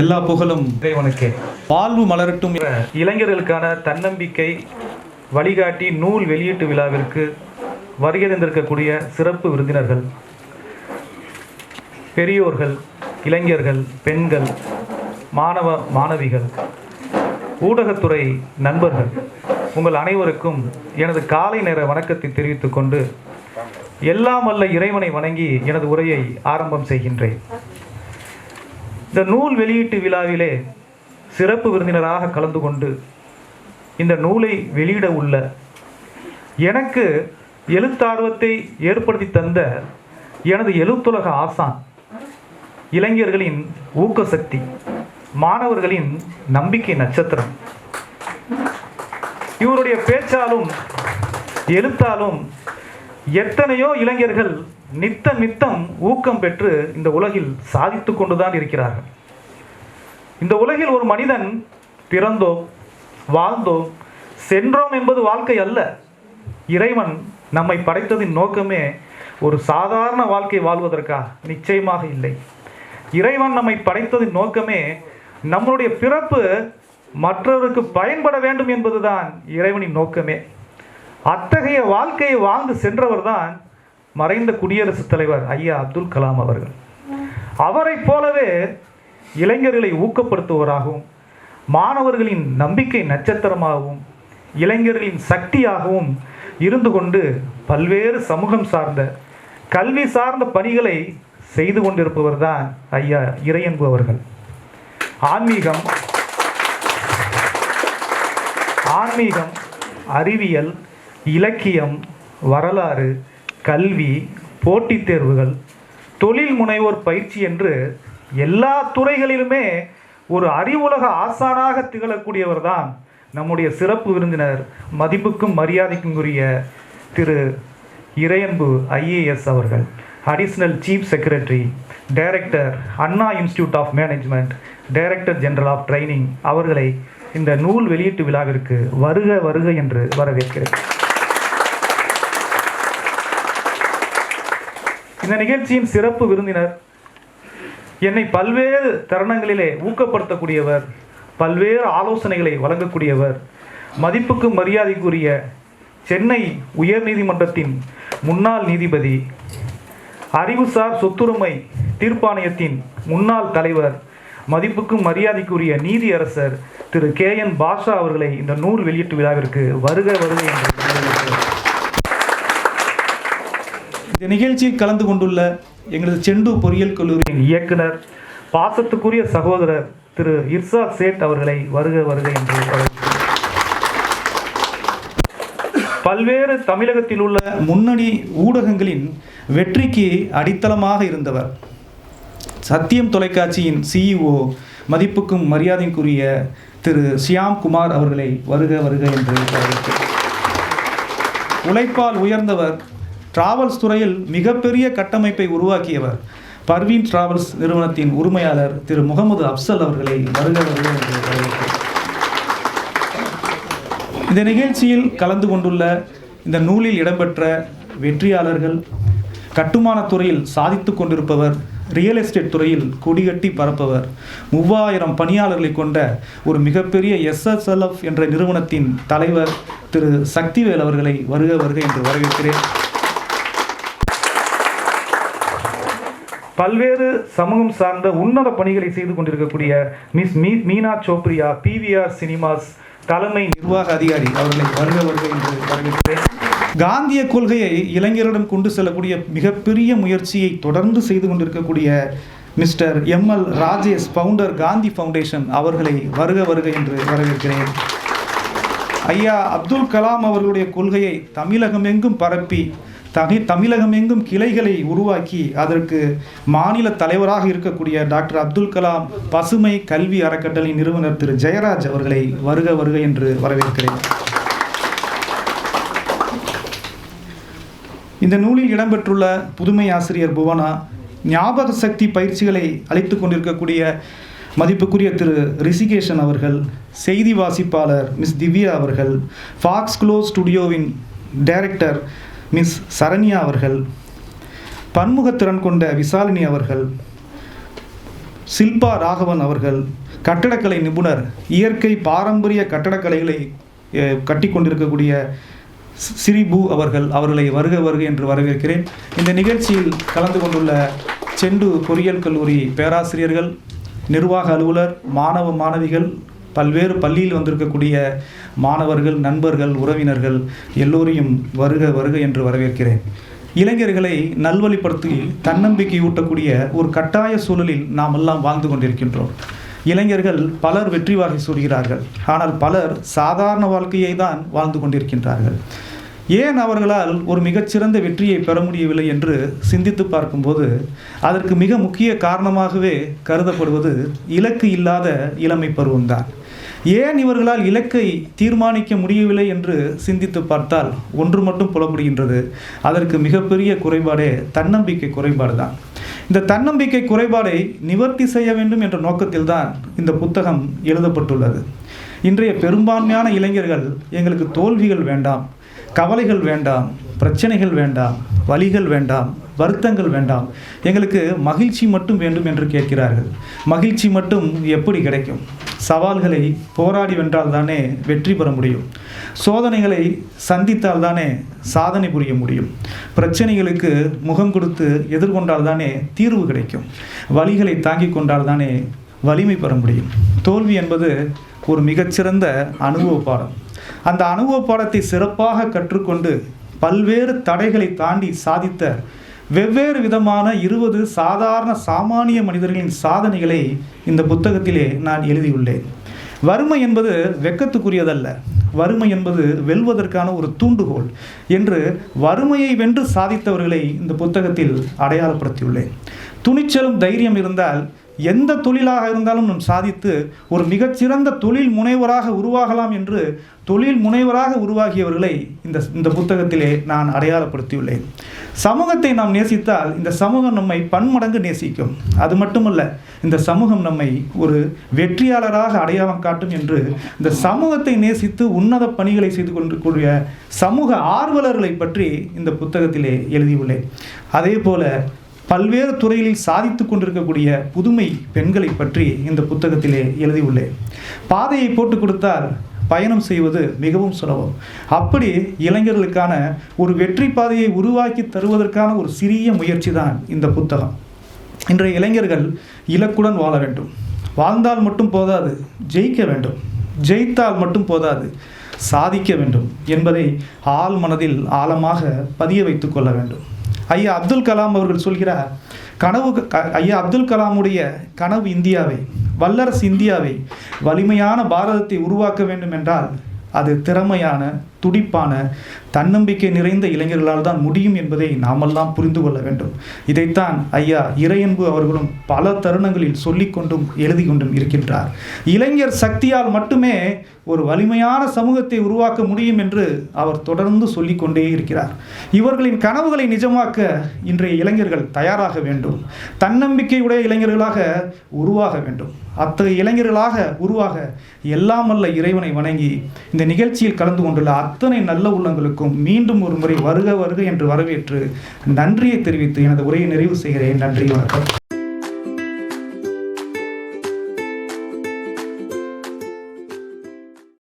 எல்லா புகழும் இறைவனுக்கே. வாழ்வு மலரட்டும். இளைஞர்களுக்கான தன்னம்பிக்கை வழிகாட்டி நூல் வெளியீட்டு விழாவிற்கு வருகை தந்திருக்கக்கூடிய சிறப்பு விருந்தினர்கள் பெரியோர்கள் இளைஞர்கள் பெண்கள் மாணவ மாணவிகள் ஊடகத்துறை நண்பர்கள் உங்கள் அனைவருக்கும் எனது காலை நேர வணக்கத்தை தெரிவித்துக் கொண்டு எல்லாம் வல்ல இறைவனை வணங்கி எனது உரையை ஆரம்பம் செய்கின்றேன். இந்த நூல் வெளியீட்டு விழாவிலே சிறப்பு விருந்தினராக கலந்து கொண்டு இந்த நூலை வெளியிட உள்ள எனக்கு எழுத்தார்வத்தை ஏற்படுத்தி தந்த எனது எழுத்துலக ஆசான் இளைஞர்களின் ஊக்க சக்தி மாணவர்களின் நம்பிக்கை நட்சத்திரம். இவருடைய பேச்சாலும் எழுத்தாலும் எத்தனையோ இளைஞர்கள் நித்தம் நித்தம் ஊக்கம் பெற்று இந்த உலகில் சாதித்து கொண்டுதான் இருக்கிறார்கள். இந்த உலகில் ஒரு மனிதன் பிறந்தோம் வாழ்ந்தோம் சென்றோம் என்பது வாழ்க்கை அல்ல. இறைவன் நம்மை படைத்ததின் நோக்கமே ஒரு சாதாரண வாழ்க்கை வாழ்வதற்கா? நிச்சயமாக இல்லை. இறைவன் நம்மை படைத்ததின் நோக்கமே நம்மளுடைய பிறப்பு மற்றவருக்கு பயன்பட வேண்டும் என்பதுதான் இறைவனின் நோக்கமே. அத்தகைய வாழ்க்கையை வாழ்ந்து சென்றவர்தான் மறைந்த குடியரசுத் தலைவர் ஐயா அப்துல் கலாம் அவர்கள். அவரைப் போலவே இளைஞர்களை ஊக்கப்படுத்துவராகவும் மாணவர்களின் நம்பிக்கை நட்சத்திரமாகவும் இளைஞர்களின் சக்தியாகவும் இருந்து கொண்டு பல்வேறு சமூகம் சார்ந்த கல்வி சார்ந்த பணிகளை செய்து கொண்டிருப்பவர் தான் ஐயா இறையன்பு அவர்கள். ஆன்மீகம் ஆன்மீகம் அறிவியல் இலக்கியம் வரலாறு கல்வி போட்டித் தேர்வுகள் தொழில் முனைவோர் பயிற்சி என்று எல்லா துறைகளிலுமே ஒரு அறிவுலக ஆசானாக திகழக்கூடியவர் தான் நம்முடைய சிறப்பு விருந்தினர் மதிப்புக்கும் மரியாதைக்கும் உரிய திரு இறையன்பு ஐஏஎஸ் அவர்கள் additional chief secretary director Anna institute of management director general of training அவர்களை இந்த நூல் வெளியீட்டு விழாவிற்கு வருக வருக என்று வரவேற்கிறேன். இந்த நிகழ்ச்சியின் சிறப்பு விருந்தினர் என்னை பல்வேறு தருணங்களிலே ஊக்கப்படுத்தக்கூடியவர் பல்வேறு ஆலோசனைகளை வழங்கக்கூடியவர் மதிப்புக்கு மரியாதைக்குரிய சென்னை உயர்நீதிமன்றத்தின் முன்னாள் நீதிபதி அறிவுசார் சொத்துரிமை தீர்ப்பாணையத்தின் முன்னாள் தலைவர் மதிப்புக்கும் மரியாதைக்குரிய நீதியரசர் திரு கே என் பாஷா அவர்களை இந்த நூல் வெளியீட்டு விழாவிற்கு வருக வருக என்று நிகழ்ச்சியில் கலந்து கொண்டுள்ள எங்களது செண்டு பொறியியல் கல்லூரியின் இயக்குனர் பாசத்துக்குரிய சகோதரர் திரு இர்சா சேட் அவர்களை வருக வருக என்று பல்வேறு தமிழகத்தில் உள்ள முன்னணி ஊடகங்களின் வெற்றிக்கு அடித்தளமாக இருந்தவர். சத்தியம் தொலைக்காட்சியின் சிஇஓ மதிப்புக்கும் மரியாதைக்குரிய திரு ஷியாம் குமார் அவர்களை வருக வருக என்று உழைப்பால் உயர்ந்தவர் டிராவல்ஸ் துறையில் மிகப்பெரிய கட்டமைப்பை உருவாக்கியவர் பர்வீன் டிராவல்ஸ் நிறுவனத்தின் உரிமையாளர் திரு முகமது அப்சல் அவர்களை வருக வருக என்று வரவேற்கிறேன். இந்த நிகழ்ச்சியில் கலந்து கொண்டுள்ள இந்த நூலில் இடம்பெற்ற வெற்றியாளர்கள் கட்டுமானத் துறையில் சாதித்து கொண்டிருப்பவர் ரியல் எஸ்டேட் துறையில் கொடிகட்டி பரப்பவர் மூவாயிரம் பணியாளர்களை கொண்ட ஒரு மிகப்பெரிய எஸ்எஸ்எல்எஃப் என்ற நிறுவனத்தின் தலைவர் திரு சக்திவேல் அவர்களை வருக வருக என்று வரவேற்கிறேன் பல்வேறு சமூகம் சார்ந்த உன்னத பணிகளை செய்து கொண்டிருக்கக்கூடிய மிஸ் மீ மீனா சோப்ரியா பிவிஆர் சினிமாஸ் தலைமை நிர்வாக அதிகாரி அவர்களை வருக வருக என்று வரவேற்கிறேன். காந்திய கொள்கையை இளைஞரிடம் கொண்டு செல்லக்கூடிய மிகப்பெரிய முயற்சியை தொடர்ந்து செய்து கொண்டிருக்கக்கூடிய mister ML Rajesh founder Gandhi foundation அவர்களை வருக வருக என்று வரவேற்கிறேன். ஐயா அப்துல் கலாம் அவர்களுடைய கொள்கையை தமிழகமெங்கும் பரப்பி தனி தமிழகமெங்கும் கிளைகளை உருவாக்கி அதற்கு மாநில தலைவராக இருக்கக்கூடிய டாக்டர் அப்துல் கலாம் பசுமை கல்வி அறக்கட்டளை நிறுவனர் திரு ஜெயராஜ் அவர்களை வருக வருக என்று வரவேற்கிறேன். இந்த நூலில் இடம்பெற்றுள்ள புதுமை ஆசிரியர் புவனா ஞாபக சக்தி பயிற்சிகளை அளித்து கொண்டிருக்கக்கூடிய மதிப்புக்குரிய திரு ரிஷிகேஷன் அவர்கள் செய்தி வாசிப்பாளர் மிஸ் திவ்யா அவர்கள் ஃபாக்ஸ் க்ளோ ஸ்டுடியோவின் டைரக்டர் மிஸ் சரண்யா அவர்கள் பன்முகத்திறன் கொண்ட விசாலினி அவர்கள் சில்பா ராகவன் அவர்கள் கட்டடக்கலை நிபுணர் இயற்கை பாரம்பரிய கட்டடக்கலைகளை கட்டி கொண்டிருக்கக்கூடிய சிறிபு அவர்கள் அவர்களை வருக வருக என்று வரவேற்கிறேன். இந்த நிகழ்ச்சியில் கலந்து கொண்டுள்ள செண்டு பொறியியல் கல்லூரி பேராசிரியர்கள் நிர்வாக அலுவலர் மாணவ மாணவிகள் பல்வேறு பள்ளியில் வந்திருக்கக்கூடிய மாணவர்கள் நண்பர்கள் உறவினர்கள் எல்லோரையும் வருக வருக என்று வரவேற்கிறேன். இளைஞர்களை நல்வழிப்படுத்தி தன்னம்பிக்கை ஊட்டக்கூடிய ஒரு கட்டாய சூழலில் நாம் எல்லாம் வாழ்ந்து கொண்டிருக்கின்றோம். இளைஞர்கள் பலர் வெற்றி வாகை சூடுகிறார்கள். ஆனால் பலர் சாதாரண வாழ்க்கையை தான் வாழ்ந்து கொண்டிருக்கின்றார்கள். ஏன் அவர்களால் ஒரு மிகச்சிறந்த வெற்றியை பெற முடியவில்லை என்று சிந்தித்து பார்க்கும்போது அதற்கு மிக முக்கிய காரணமாகவே கருதப்படுவது இலக்கு இல்லாத இளமை பருவம்தான் ஏன் இவர்களால் இலக்கை தீர்மானிக்க முடியவில்லை என்று சிந்தித்து பார்த்தால் ஒன்று மட்டும் புலப்படுகின்றது. அதற்கு மிகப்பெரிய குறைபாடே தன்னம்பிக்கை குறைபாடு தான். இந்த தன்னம்பிக்கை குறைபாடை நிவர்த்தி செய்ய வேண்டும் என்ற நோக்கத்தில்தான் இந்த புத்தகம் எழுதப்பட்டுள்ளது. இன்றைய பெரும்பான்மையான இளைஞர்கள் எங்களுக்கு தோல்விகள் வேண்டாம் கவலைகள் வேண்டாம் பிரச்சனைகள் வேண்டாம் வலிகள் வேண்டாம் வருத்தங்கள் வேண்டாம். எங்களுக்கு மகிழ்ச்சி மட்டும் வேண்டும் என்று கேட்கிறார்கள். மகிழ்ச்சி மட்டும் எப்படி கிடைக்கும்? சவால்களை போராடி வென்றால் தானே வெற்றி பெற முடியும். சோதனைகளை சந்தித்தால் தானே சாதனை புரிய முடியும். பிரச்சனைகளுக்கு முகம் கொடுத்து எதிர்கொண்டால் தானே தீர்வு கிடைக்கும். வலிகளை தாங்கிக் கொண்டால் தானே வலிமை பெற முடியும். தோல்வி என்பது ஒரு மிகச்சிறந்த அனுபவ பாடம். அந்த அனுபவ பாடத்தை சிறப்பாக கற்றுக்கொண்டு பல்வேறு தடைகளை தாண்டி சாதித்த வெவ்வேறு விதமான இருபது சாதாரண சாமானிய மனிதர்களின் சாதனைகளை இந்த புத்தகத்திலே நான் எழுதியுள்ளேன். வறுமை என்பது வெக்கத்துக்குரியதல்ல. வறுமை என்பது வெல்வதற்கான ஒரு தூண்டுகோல் என்று வறுமையை வென்று சாதித்தவர்களை இந்த புத்தகத்தில் அடையாளப்படுத்தியுள்ளேன். துணிச்சலும் தைரியம் இருந்தால் எந்த தொழிலாக இருந்தாலும் நாம் சாதித்து ஒரு மிகச்சிறந்த தொழில் முனைவராக உருவாகலாம் என்று தொழில் முனைவராக உருவாகியவர்களை இந்த இந்த புத்தகத்திலே நான் அடையாளப்படுத்தியுள்ளேன். சமூகத்தை நாம் நேசித்தால் இந்த சமூகம் நம்மை பன்மடங்கு நேசிக்கும். அது மட்டுமல்ல இந்த சமூகம் நம்மை ஒரு வெற்றியாளராக அடையாளம் காட்டும் என்று இந்த சமூகத்தை நேசித்து உன்னத பணிகளை செய்து கொண்டிருக்கூடிய சமூக ஆர்வலர்களை பற்றி இந்த புத்தகத்திலே எழுதியுள்ளேன். அதே போல பல்வேறு துறைகளில் சாதித்து கொண்டிருக்கக்கூடிய புதுமை பெண்களை பற்றி இந்த புத்தகத்திலே எழுதியுள்ளேன். பாதையை போட்டு கொடுத்தால் பயணம் செய்வது மிகவும் சுலபம். அப்படி இளைஞர்களுக்கான ஒரு வெற்றி பாதையை உருவாக்கி தருவதற்கான ஒரு சிறிய முயற்சி தான் இந்த புத்தகம். இன்றைய இளைஞர்கள் இலக்குடன் வாழ வேண்டும். வாழ்ந்தால் மட்டும் போதாது ஜெயிக்க வேண்டும். ஜெயித்தால் மட்டும் போதாது சாதிக்க வேண்டும் என்பதை ஆழ் மனதில் ஆழமாக பதிய வைத்துக்கொள்ள வேண்டும். ஐயா அப்துல் கலாம் அவர்கள் சொல்கிறார் கனவு ஐயா அப்துல் கலாமுடைய கனவு இந்தியாவை வல்லரசு இந்தியாவை வலிமையான பாரதத்தை உருவாக்க வேண்டும் என்றால் அது திறமையான துடிப்பான தன்னம்பிக்கை நிறைந்த இளைஞர்களால் தான் முடியும் என்பதை நாமெல்லாம் புரிந்து கொள்ள வேண்டும். இதைத்தான் ஐயா இறையன்பு அவர்களும் பல தருணங்களில் சொல்லிக்கொண்டும் எழுதி கொண்டும் இருக்கின்றார். இளைஞர் சக்தியால் மட்டுமே ஒரு வலிமையான சமூகத்தை உருவாக்க முடியும் என்று அவர் தொடர்ந்து சொல்லிக்கொண்டே இருக்கிறார். இவர்களின் கனவுகளை நிஜமாக்க இன்றைய இளைஞர்கள் தயாராக வேண்டும். தன்னம்பிக்கையுடைய இளைஞர்களாக உருவாக வேண்டும். அத்தகைய இளைஞர்களாக உருவாக எல்லாம் அல்ல இறைவனை வணங்கி இந்த நிகழ்ச்சியில் கலந்து கொண்டுள்ள அத்தனை நல்ல உள்ளங்களுக்கும் மீண்டும் ஒரு முறை வருக வருக என்று வரவேற்று நன்றியை தெரிவித்து எனது உரையை நிறைவு செய்கிறேன். நன்றி வணக்கம்.